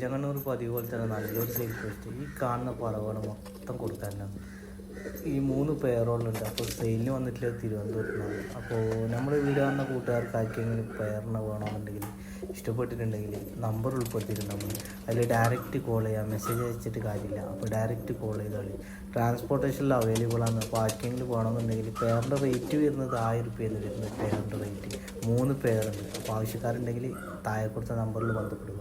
ചെങ്ങന്നൂർ പതിവ് പോലെ തന്നെ നല്ലൊരു സെയിൽ പോസ്റ്റ് ഈ കാണുന്ന പറവാണ് മൊത്തം കൊടുക്കാനാണ് ഈ മൂന്ന് പേറോളുണ്ട് അപ്പോൾ സെയിലിന് വന്നിട്ടില്ല തിരുവനന്തപുരത്താണ് അപ്പോൾ നമ്മൾ വീഡിയോ കാണുന്ന കൂട്ടുകാർക്ക് ആർക്കെങ്കിലും പേറിന് വേണമെന്നുണ്ടെങ്കിൽ ഇഷ്ടപ്പെട്ടിട്ടുണ്ടെങ്കിൽ നമ്പർ ഉൾപ്പെടുത്തിയിട്ടുണ്ട് നമ്മൾ അതിൽ ഡയറക്റ്റ് കോൾ ചെയ്യാം. മെസ്സേജ് അയച്ചിട്ട് കാര്യമില്ല. അപ്പോൾ ഡയറക്റ്റ് കോൾ ചെയ്താൽ ട്രാൻസ്പോർട്ടേഷനിൽ അവൈലബിൾ ആണ്. അപ്പോൾ ആർക്കെങ്കിലും വേണമെന്നുണ്ടെങ്കിൽ പേറിന്റെ റേറ്റ് വരുന്നത് ആയിരം രൂപയാണ് വരുന്നത്? പേറിന്റെ റേറ്റ് മൂന്ന് പേരുണ്ട്. അപ്പോൾ ആവശ്യക്കാരുണ്ടെങ്കിൽ താഴെ കൊടുത്ത നമ്പറിൽ ബന്ധപ്പെടുക.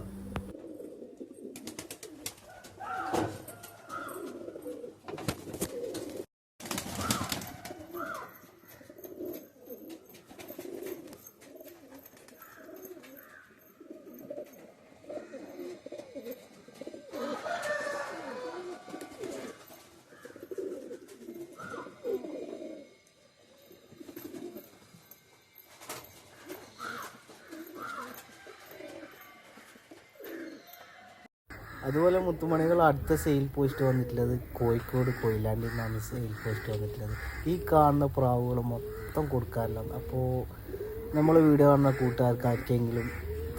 അതുപോലെ മുത്തുമണികൾ അടുത്ത സെയിൽ പോസ്റ്റ് വന്നിട്ടുള്ളത് കോഴിക്കോട് കൊയിലാണ്ടിൽ നിന്നാണ് സെയിൽ പോസ്റ്റ് വന്നിട്ടുള്ളത്. ഈ കാണുന്ന പ്രാവുകൾ മൊത്തം കൊടുക്കാറില്ല. അപ്പോൾ നമ്മൾ വീഡിയോ കാണുന്ന കൂട്ടുകാർക്ക് ആർക്കെങ്കിലും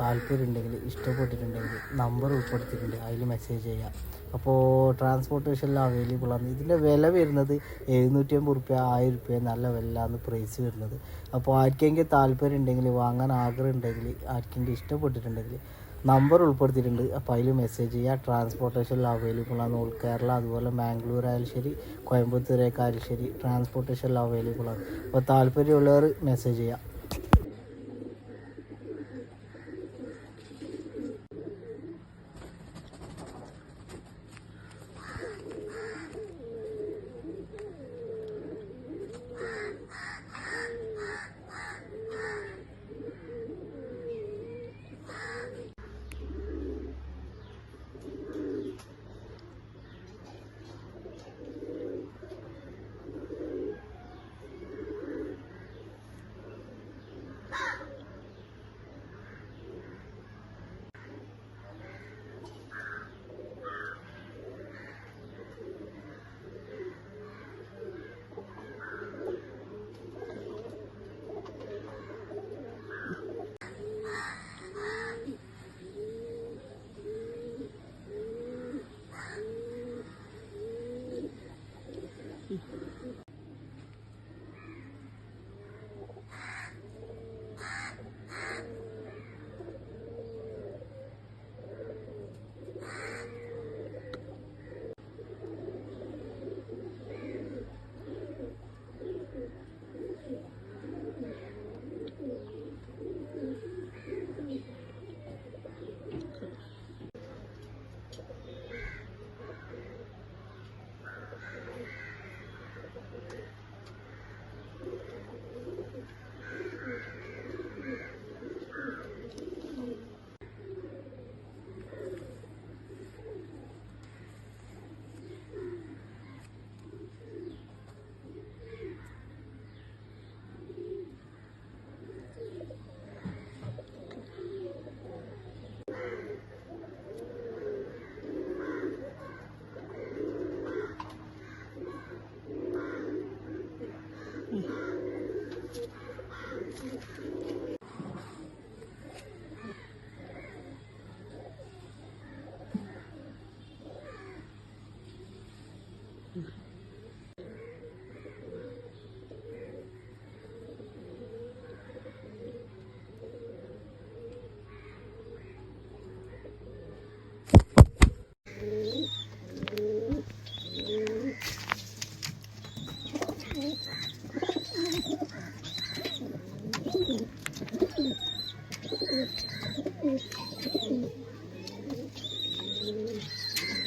താല്പര്യമുണ്ടെങ്കിൽ ഇഷ്ടപ്പെട്ടിട്ടുണ്ടെങ്കിൽ നമ്പർ ഉൾപ്പെടുത്തിയിട്ടുണ്ട്. അതിൽ മെസ്സേജ് ചെയ്യാം. അപ്പോൾ ട്രാൻസ്പോർട്ടേഷനിൽ അവൈലബിൾ ആണ്. ഇതിന്റെ വില വരുന്നത് എഴുന്നൂറ്റി അമ്പത് റുപ്യ ആയിരം റുപ്യ നല്ല വിലയാണ് പ്രൈസ് വരുന്നത്. അപ്പോൾ ആർക്കെങ്കിലും താല്പര്യം ഉണ്ടെങ്കിൽ വാങ്ങാൻ ആഗ്രഹം ഉണ്ടെങ്കിൽ ആർക്കെങ്കിലും ഇഷ്ടപ്പെട്ടിട്ടുണ്ടെങ്കിൽ നമ്പർ ഉൾപ്പെടുത്തിയിട്ടുണ്ട്. അപ്പോൾ അതിൽ മെസ്സേജ് ചെയ്യുക ട്രാൻസ്പോർട്ടേഷനിൽ അവൈലബിൾ ആണ്. ഓൾ കേരള അതുപോലെ മാംഗ്ലൂർ ആയാലും ശരി കോയമ്പത്തൂരേക്കായാലും ശരി ട്രാൻസ്പോർട്ടേഷനിൽ അവൈലബിൾ ആണ്. അപ്പോൾ താല്പര്യമുള്ളവർ മെസ്സേജ് ചെയ്യാം.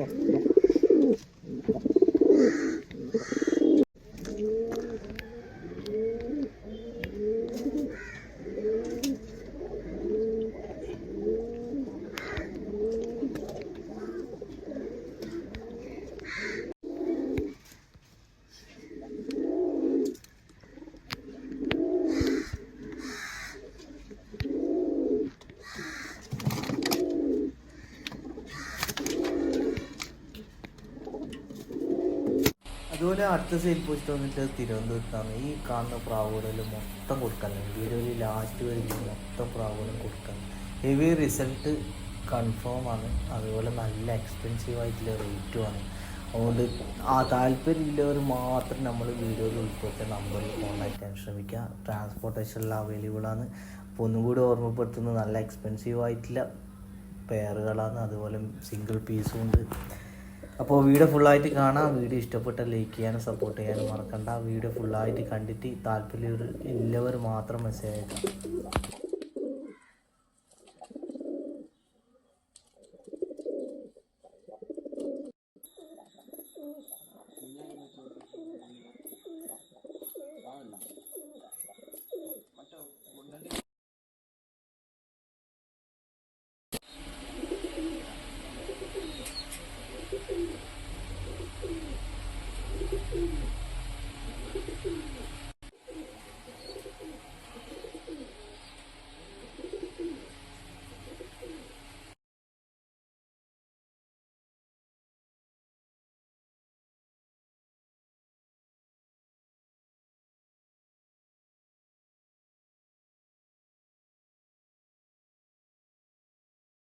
Gracias. ഇതുപോലെ അടുത്ത സെയിൽ പോസ്റ്റ് വന്നിട്ട് തിരുവനന്തപുരത്താണ്. ഈ കാണുന്ന പ്രാവുകളിൽ മൊത്തം കൊടുക്കാൻ. വീഡിയോയിൽ ലാസ്റ്റ് വരെ മൊത്തം പ്രാവുകളും കൊടുക്കാൻ. ഹെവി റിസൾട്ട് കൺഫേം ആണ്. അതുപോലെ നല്ല എക്സ്പെൻസീവ് ആയിട്ടുള്ള റേറ്റുമാണ് അതുകൊണ്ട് ആ താല്പര്യമില്ലവർ മാത്രം നമ്മൾ വീഡിയോയിൽ ഉൾപ്പെടുത്തിയ നമ്പറിൽ കോൺടാക്ട് ചെയ്യാൻ ശ്രമിക്കുക. ട്രാൻസ്പോർട്ടേഷനിൽ അവൈലബിൾ ആണ്. അപ്പോൾ ഒന്നും കൂടി ഓർമ്മപ്പെടുത്തുന്നത് നല്ല എക്സ്പെൻസീവ് ആയിട്ടുള്ള പെയറുകളാണ് അതുപോലെ സിംഗിൾ പീസും ഉണ്ട്. അപ്പോൾ വീഡിയോ ഫുള്ളായിട്ട് കാണാം. വീഡിയോ ഇഷ്ടപ്പെട്ട ലൈക്ക് ചെയ്യാനും സപ്പോർട്ട് ചെയ്യാനും മറക്കണ്ട. വീഡിയോ ഫുള്ളായിട്ട് കണ്ടിട്ട് താല്പര്യം എല്ലാവരും മാത്രം മെസ്സേജ് അയക്കാം